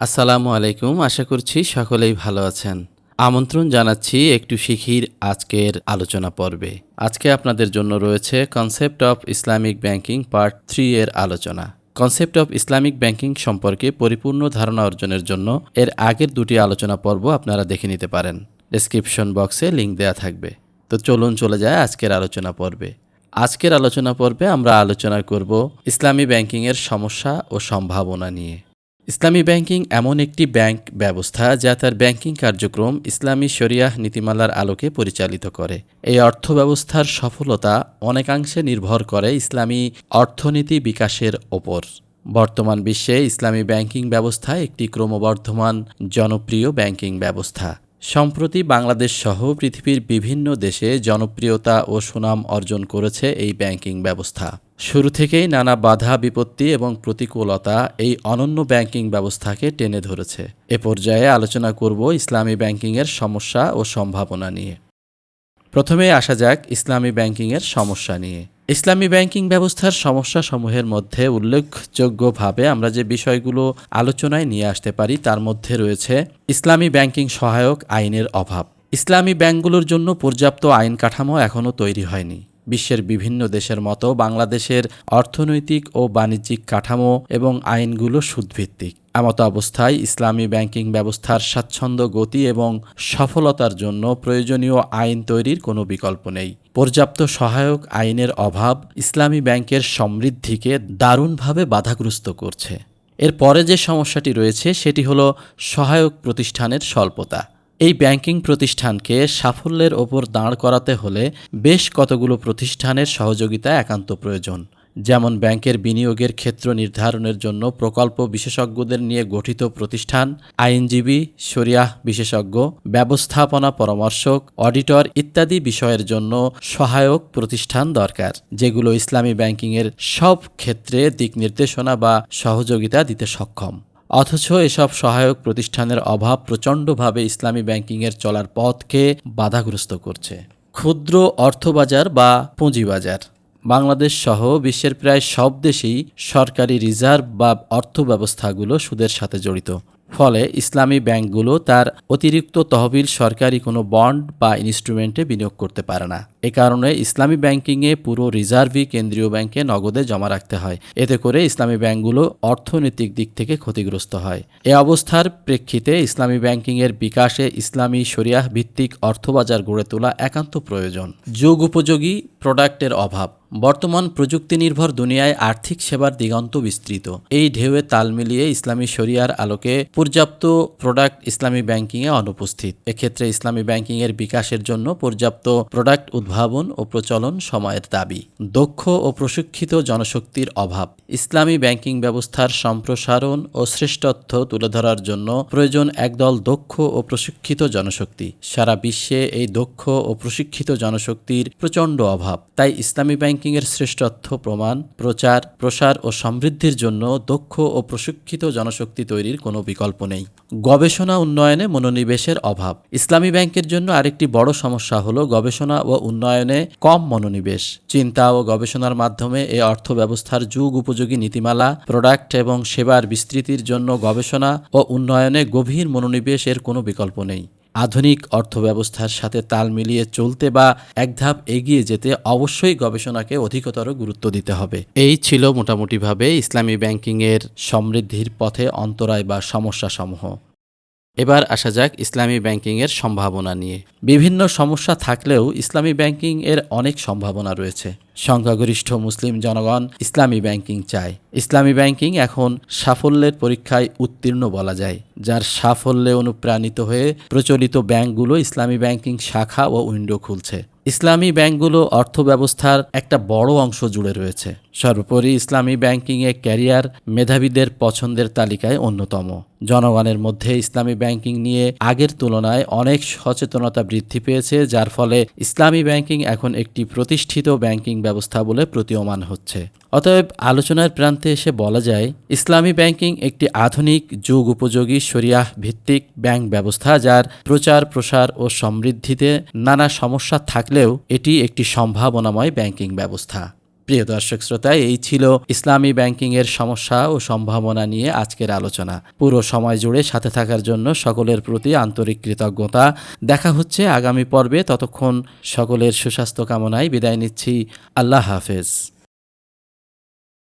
আসসালামু আলাইকুম, আশা করছি সকলেই ভালো আছেন। আমন্ত্রণ জানাচ্ছি একটু শিখির আজকের আলোচনা পর্বে। আজকে আপনাদের জন্য রয়েছে concept of Islamic banking part three এর আলোচনা। কনসেপ্ট অফ ইসলামিক ব্যাংকিং সম্পর্কে পরিপূর্ণ ধারণা অর্জনের জন্য এর আগের দুটি আলোচনা পর্ব আপনারা দেখে নিতে পারেন। ডেসক্রিপশন বক্সে লিংক দেওয়া থাকবে। তো চলুন চলে যায় আজকের আলোচনা পর্বে। আজকের আলোচনা পর্বে আমরা আলোচনা করব ইসলামী ব্যাংকিংয়ের সমস্যা ও সম্ভাবনা নিয়ে। ইসলামী ব্যাংকিং এমন একটি ব্যাংক ব্যবস্থা যা তার ব্যাংকিং কার্যক্রম ইসলামী শরিয়াহ নীতিমালার আলোকে পরিচালিত করে। এই অর্থ ব্যবস্থার সফলতা অনেকাংশে নির্ভর করে ইসলামী অর্থনীতি বিকাশের ওপর। বর্তমান বিশ্বে ইসলামী ব্যাংকিং ব্যবস্থা একটি ক্রমবর্ধমান জনপ্রিয় ব্যাংকিং ব্যবস্থা। সম্প্রতি বাংলাদেশ সহ পৃথিবীর বিভিন্ন দেশে জনপ্রিয়তা ও সুনাম অর্জন করেছে এই ব্যাংকিং ব্যবস্থা। শুরু থেকেই নানা বাধা, বিপত্তি এবং প্রতিকূলতা এই অনন্য ব্যাংকিং ব্যবস্থাকে টেনে ধরেছে। এ পর্যায়ে আলোচনা করব ইসলামী ব্যাংকিংয়ের সমস্যা ও সম্ভাবনা নিয়ে। প্রথমে আসা যাক ইসলামী ব্যাংকিংয়ের সমস্যা নিয়ে। ইসলামী ব্যাংকিং ব্যবস্থার সমস্যাসমূহের মধ্যে উল্লেখযোগ্যভাবে আমরা যে বিষয়গুলো আলোচনায় নিয়ে আসতে পারি, তার মধ্যে রয়েছে ইসলামী ব্যাংকিং সহায়ক আইনের অভাব। ইসলামী ব্যাংকগুলোর জন্য পর্যাপ্ত আইন কাঠামো এখনও তৈরি হয়নি। বিশ্বের বিভিন্ন দেশের মতো বাংলাদেশের অর্থনৈতিক ও বাণিজ্যিক কাঠামো এবং আইনগুলো সুদভিত্তিক। এমতো অবস্থায় ইসলামী ব্যাংকিং ব্যবস্থার স্বাচ্ছন্দ্য, গতি এবং সফলতার জন্য প্রয়োজনীয় আইন তৈরির কোনো বিকল্প নেই। পর্যাপ্ত সহায়ক আইনের অভাব ইসলামী ব্যাংকের সমৃদ্ধিকে দারুণভাবে বাধাগ্রস্ত করছে। এর পরে যে সমস্যাটি রয়েছে, সেটি হলো সহায়ক প্রতিষ্ঠানের স্বল্পতা। এই ব্যাংকিং প্রতিষ্ঠানকে সাফল্যের ওপর দাঁড় করাতে হলে বেশ কতগুলো প্রতিষ্ঠানের সহযোগিতা একান্ত প্রয়োজন। যেমন ব্যাংকের বিনিয়োগের ক্ষেত্র নির্ধারণের জন্য প্রকল্প বিশেষজ্ঞদের নিয়ে গঠিত প্রতিষ্ঠান, আইনজীবী, শরিয়াহ বিশেষজ্ঞ, ব্যবস্থাপনা পরামর্শক, অডিটর ইত্যাদি বিষয়ের জন্য সহায়ক প্রতিষ্ঠান দরকার, যেগুলো ইসলামী ব্যাংকিংয়ের সব ক্ষেত্রে দিক নির্দেশনা বা সহযোগিতা দিতে সক্ষম। অথচ এসব সহায়ক প্রতিষ্ঠানের অভাব প্রচণ্ডভাবে ইসলামী ব্যাংকিংয়ের চলার পথকে বাধাগ্রস্ত করছে। ক্ষুদ্র অর্থবাজার বা পুঁজিবাজার। বাংলাদেশ সহ বিশ্বের প্রায় সব দেশেই সরকারি রিজার্ভ বা অর্থ ব্যবস্থাগুলো সুদের সাথে জড়িত। ফলে ইসলামী ব্যাংকগুলো তার অতিরিক্ত তহবিল সরকারি কোনো বন্ড বা ইনস্ট্রুমেন্টে বিনিয়োগ করতে পারে না। এ কারণে ইসলামী ব্যাংকিংয়ে পুরো রিজার্ভই কেন্দ্রীয় ব্যাংকে নগদে জমা রাখতে হয়। এতে করে ইসলামী ব্যাংকগুলো অর্থনৈতিক দিক থেকে ক্ষতিগ্রস্ত হয়। এ অবস্থার প্রেক্ষিতে ইসলামী ব্যাংকিংয়ের বিকাশে ইসলামী শরিয়াহ ভিত্তিক অর্থবাজার গড়ে তোলা একান্ত প্রয়োজন। যুগ উপযোগী প্রোডাক্টের অভাব। বর্তমান প্রযুক্তি নির্ভর দুনিয়ায় আর্থিক সেবার দিগন্ত বিস্তৃত। এই ঢেউয়ে তাল মিলিয়ে ইসলামী শরিয়ার আলোকে পর্যাপ্ত প্রোডাক্ট ইসলামী ব্যাংকিংয়ে অনুপস্থিত। এক্ষেত্রে ইসলামী ব্যাংকিংয়ের বিকাশের জন্য পর্যাপ্ত প্রোডাক্ট উদ্ভাবন ও প্রচলন সময়ের দাবি। দক্ষ ও প্রশিক্ষিত জনশক্তির অভাব। ইসলামী ব্যাংকিং ব্যবস্থার সম্প্রসারণ ও শ্রেষ্ঠত্ব তুলে ধরার জন্য প্রয়োজন একদল দক্ষ ও প্রশিক্ষিত জনশক্তি। সারা বিশ্বে এই দক্ষ ও প্রশিক্ষিত জনশক্তির প্রচণ্ড অভাব। তাই ইসলামী ব্যাংকিংয়ের শ্রেষ্ঠত্ব প্রমাণ, প্রচার, প্রসার ও সমৃদ্ধির জন্য দক্ষ ও প্রশিক্ষিত জনশক্তি তৈরির কোনো বিকল্প নেই। গবেষণা উন্নয়নে মনোনিবেশের অভাব। ইসলামী ব্যাংকের জন্য আরেকটি বড় সমস্যা হলো গবেষণা ও উন্নয়নে কম মনোনিবেশ। চিন্তা ও গবেষণার মাধ্যমে এ অর্থ ব্যবস্থার যুগ উপযোগী নীতিমালা, প্রোডাক্ট এবং সেবার বিস্তৃতির জন্য গবেষণা ও উন্নয়নে গভীর মনোনিবেশ এর কোনো বিকল্প নেই। আধুনিক অর্থব্যবস্থার সাথে তাল মিলিয়ে চলতে বা এক ধাপ এগিয়ে যেতে অবশ্যই গবেষণাকে অধিকতর গুরুত্ব দিতে হবে। এই ছিল মোটামুটিভাবে ইসলামী ব্যাংকিংয়ের সমৃদ্ধির পথে অন্তরায় বা সমস্যাসমূহ। এবার আসা যাক ইসলামী ব্যাংকিংয়ের সম্ভাবনা নিয়ে। বিভিন্ন সমস্যা থাকলেও ইসলামী ব্যাংকিং এর অনেক সম্ভাবনা রয়েছে। সংখ্যাগরিষ্ঠ মুসলিম জনগণ ইসলামী ব্যাংকিং চায়। ইসলামী ব্যাংকিং এখন সাফল্যের পরীক্ষায় উত্তীর্ণ বলা যায়, যার সাফল্যে অনুপ্রাণিত হয়ে প্রচলিত ব্যাংকগুলো ইসলামী ব্যাংকিং শাখা ও উইন্ডো খুলছে। ইসলামী ব্যাংকগুলো অর্থব্যবস্থার একটা বড় অংশ জুড়ে রয়েছে। সর্বোপরি ইসলামী ব্যাংকিংয়ে ক্যারিয়ার মেধাবীদের পছন্দের তালিকায় অন্যতম। জনগণের মধ্যে ইসলামী ব্যাংকিং নিয়ে আগের তুলনায় অনেক সচেতনতা বৃদ্ধি পেয়েছে, যার ফলে ইসলামী ব্যাংকিং এখন একটি প্রতিষ্ঠিত ব্যাংকিং ব্যবস্থা বলে প্রতীয়মান হচ্ছে। অতএব আলোচনার প্রান্তে এসে বলা যায়, ইসলামী ব্যাংকিং একটি আধুনিক, যুগ উপযোগী, শরিয়াহ ভিত্তিক ব্যাংক ব্যবস্থা, যার প্রচার, প্রসার ও সমৃদ্ধিতে নানা সমস্যা থাকলেও এটি একটি সম্ভাবনাময় ব্যাংকিং ব্যবস্থা। প্রিয় দর্শক শ্রোতা, এই ছিল ইসলামী ব্যাংকিং এর সমস্যা ও সম্ভাবনা নিয়ে আজকের আলোচনা। পুরো সময় জুড়ে সাথে থাকার জন্য সকলের প্রতি আন্তরিক কৃতজ্ঞতা। দেখা হচ্ছে আগামী পর্বে। ততক্ষণ সকলের সুস্বাস্থ্য কামনায় বিদায় নিচ্ছি। আল্লাহ হাফেজ।